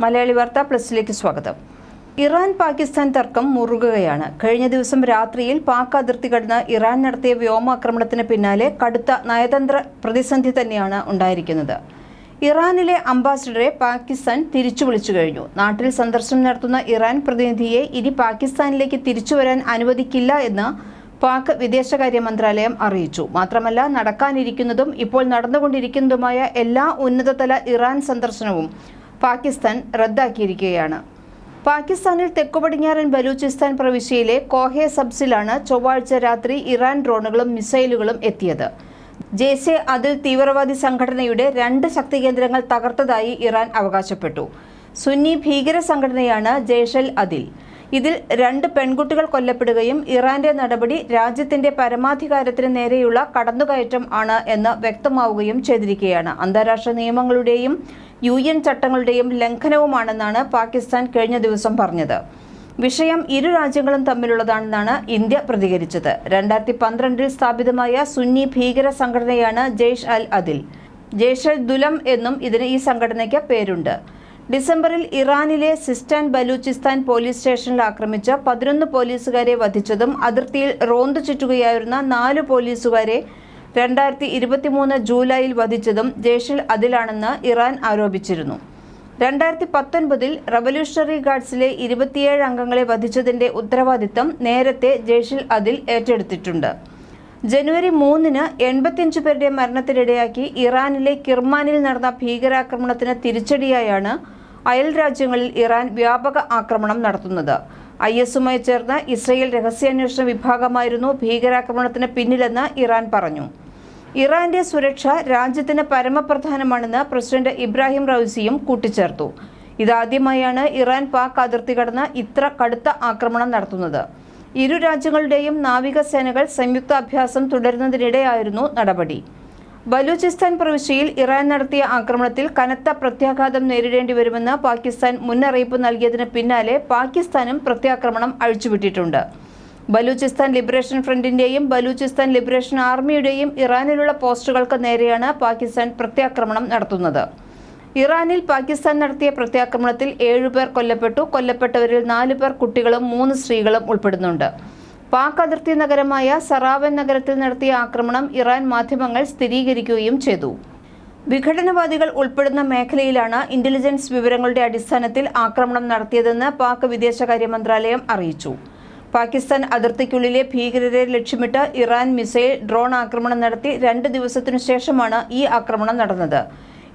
മലയാളി വാർത്ത പ്ലസിലേക്ക് സ്വാഗതം. ഇറാൻ പാകിസ്ഥാൻ തർക്കം മുറുകുകയാണ്. കഴിഞ്ഞ ദിവസം രാത്രിയിൽ പാക് അതിർത്തി കടന്ന് ഇറാൻ നടത്തിയ വ്യോമാക്രമണത്തിന് പിന്നാലെ കടുത്ത നയതന്ത്ര പ്രതിസന്ധി തന്നെയാണ് ഉണ്ടായിരിക്കുന്നത്. ഇറാനിലെ അംബാസിഡറെ പാകിസ്ഥാൻ തിരിച്ചു വിളിച്ചു കഴിഞ്ഞു. നാട്ടിൽ സന്ദർശനം നടത്തുന്ന ഇറാൻ പ്രതിനിധിയെ ഇനി പാകിസ്ഥാനിലേക്ക് തിരിച്ചു വരാൻ അനുവദിക്കില്ല എന്ന് പാക് വിദേശകാര്യ മന്ത്രാലയം അറിയിച്ചു. മാത്രമല്ല നടക്കാനിരിക്കുന്നതും ഇപ്പോൾ നടന്നുകൊണ്ടിരിക്കുന്നതുമായ എല്ലാ ഉന്നതതല ഇറാൻ സന്ദർശനവും പാകിസ്ഥാൻ റദ്ദാക്കിയിരിക്കുകയാണ്. പാകിസ്ഥാനിൽ തെക്കു പടിഞ്ഞാറൻ ബലൂചിസ്ഥാൻ പ്രവിശ്യയിലെ കോഹെ സബ്സിലാണ് ചൊവ്വാഴ്ച രാത്രി ഇറാൻ ഡ്രോണുകളും മിസൈലുകളും എത്തിയത്. ജെയ്സെ അതിൽ തീവ്രവാദി സംഘടനയുടെ രണ്ട് ശക്തി കേന്ദ്രങ്ങൾ തകർത്തതായി ഇറാൻ അവകാശപ്പെട്ടു. സുന്നി ഭീകര സംഘടനയാണ് ജയ്ഷൽ അതിൽ. ഇതിൽ രണ്ട് പെൺകുട്ടികൾ കൊല്ലപ്പെടുകയും ഇറാന്റെ നടപടി രാജ്യത്തിന്റെ പരമാധികാരത്തിന് നേരെയുള്ള കടന്നുകയറ്റം ആണ് എന്ന് വ്യക്തമാവുകയും ചെയ്തിരിക്കുകയാണ്. അന്താരാഷ്ട്ര നിയമങ്ങളുടെയും യു എൻ ചട്ടങ്ങളുടെയും ലംഘനവുമാണെന്നാണ് പാകിസ്ഥാൻ കഴിഞ്ഞ ദിവസം പറഞ്ഞത്. വിഷയം ഇരു രാജ്യങ്ങളും തമ്മിലുള്ളതാണെന്നാണ് ഇന്ത്യ പ്രതികരിച്ചത്. രണ്ടായിരത്തി പന്ത്രണ്ടിൽ സ്ഥാപിതമായ സുന്നി ഭീകര സംഘടനയാണ് ജെയ്ഷ് അൽ അതിൽ ജെയ്ഷ് അൽ ദുലം എന്നും ഇതിന് ഈ സംഘടനയ്ക്ക് പേരുണ്ട്. ഡിസംബറിൽ ഇറാനിലെ സിസ്റ്റാൻ ബലൂചിസ്ഥാൻ പോലീസ് സ്റ്റേഷനിൽ ആക്രമിച്ച പതിനൊന്ന് പോലീസുകാരെ വധിച്ചതും അതിർത്തിയിൽ റോന്തു ചുറ്റുകയായിരുന്ന നാല് പോലീസുകാരെ രണ്ടായിരത്തി ഇരുപത്തിമൂന്ന് ജൂലൈയിൽ വധിച്ചതും ജയ്ഷിൽ അതിലാണെന്ന് ഇറാൻ ആരോപിച്ചിരുന്നു. രണ്ടായിരത്തി പത്തൊൻപതിൽ റവല്യൂഷണറി ഗാർഡ്സിലെ ഇരുപത്തിയേഴ് അംഗങ്ങളെ വധിച്ചതിന്റെ ഉത്തരവാദിത്തം നേരത്തെ ജയ്ഷിൽ അതിൽ ഏറ്റെടുത്തിട്ടുണ്ട്. ജനുവരി മൂന്നിന് എൺപത്തിയഞ്ച് പേരുടെ മരണത്തിനിടയാക്കി ഇറാനിലെ കിർമാനിൽ നടന്ന ഭീകരാക്രമണത്തിന് തിരിച്ചടിയായാണ് അയൽ രാജ്യങ്ങളിൽ ഇറാൻ വ്യാപക ആക്രമണം നടത്തുന്നത്. ഐ എസുമായി ചേർന്ന് ഇസ്രയേൽ രഹസ്യാന്വേഷണ വിഭാഗമായിരുന്നു ഭീകരാക്രമണത്തിന് പിന്നിലെന്ന് ഇറാൻ പറഞ്ഞു. ഇറാന്റെ സുരക്ഷ രാജ്യത്തിന് പരമപ്രധാനമാണെന്ന് പ്രസിഡന്റ് ഇബ്രാഹിം റൌസിയും കൂട്ടിച്ചേർത്തു. ഇതാദ്യമായാണ് ഇറാൻ പാക് അതിർത്തി കടന്ന് ഇത്ര കടുത്ത ആക്രമണം നടത്തുന്നത്. ഇരു രാജ്യങ്ങളുടെയും നാവികസേനകൾ സംയുക്ത അഭ്യാസം തുടരുന്നതിനിടെയായിരുന്നു നടപടി. ബലൂചിസ്ഥാൻ പ്രവിശ്യയിൽ ഇറാൻ നടത്തിയ ആക്രമണത്തിൽ കനത്ത പ്രത്യാഘാതം നേരിടേണ്ടി വരുമെന്ന് പാകിസ്ഥാൻ മുന്നറിയിപ്പ് നൽകിയതിന് പിന്നാലെ പാകിസ്ഥാനും പ്രത്യാക്രമണം അഴിച്ചുവിട്ടിട്ടുണ്ട്. ബലൂചിസ്ഥാൻ ലിബറേഷൻ ഫ്രണ്ടിന്റെയും ബലൂചിസ്ഥാൻ ലിബറേഷൻ ആർമിയുടെയും ഇറാനിലുള്ള പോസ്റ്റുകൾക്ക് നേരെയാണ് പാകിസ്ഥാൻ പ്രത്യാക്രമണം നടത്തുന്നത്. ഇറാനിൽ പാകിസ്ഥാൻ നടത്തിയ പ്രത്യാക്രമണത്തിൽ ഏഴുപേർ കൊല്ലപ്പെട്ടു. കൊല്ലപ്പെട്ടവരിൽ നാലു പേർ കുട്ടികളും മൂന്ന് സ്ത്രീകളും ഉൾപ്പെടുന്നുണ്ട്. പാക് അതിർത്തി നഗരമായ സറാവൻ നഗരത്തിൽ നടത്തിയ ആക്രമണം ഇറാൻ മാധ്യമങ്ങൾ സ്ഥിരീകരിക്കുകയും ചെയ്തു. വിഘടനവാദികൾ ഉൾപ്പെടുന്ന മേഖലയിലാണ് ഇന്റലിജൻസ് വിവരങ്ങളുടെ അടിസ്ഥാനത്തിൽ ആക്രമണം നടത്തിയതെന്ന് പാക് വിദേശകാര്യ മന്ത്രാലയം അറിയിച്ചു. പാകിസ്ഥാൻ അതിർത്തിക്കുള്ളിലെ ഭീകരരെ ലക്ഷ്യമിട്ട് ഇറാൻ മിസൈൽ ഡ്രോൺ ആക്രമണം നടത്തി രണ്ട് ദിവസത്തിനു ശേഷമാണ് ഈ ആക്രമണം നടന്നത്.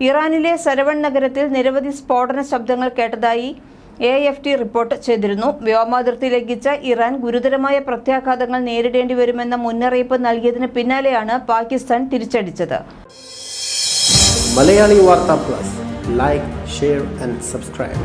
ഇറാനിലെ സരവൺ നഗരത്തിൽ നിരവധി സ്ഫോടന ശബ്ദങ്ങൾ കേട്ടതായി എ എഫ് ടി റിപ്പോർട്ട് ചെയ്തിരുന്നു. വ്യോമാതിർത്തി ലംഘിച്ച ഇറാൻ ഗുരുതരമായ പ്രത്യാഘാതങ്ങൾ നേരിടേണ്ടി വരുമെന്ന മുന്നറിയിപ്പ് നൽകിയതിന് പിന്നാലെയാണ് Pakistan തിരിച്ചടിച്ചത്. Malayali Vartha plus. Like share and subscribe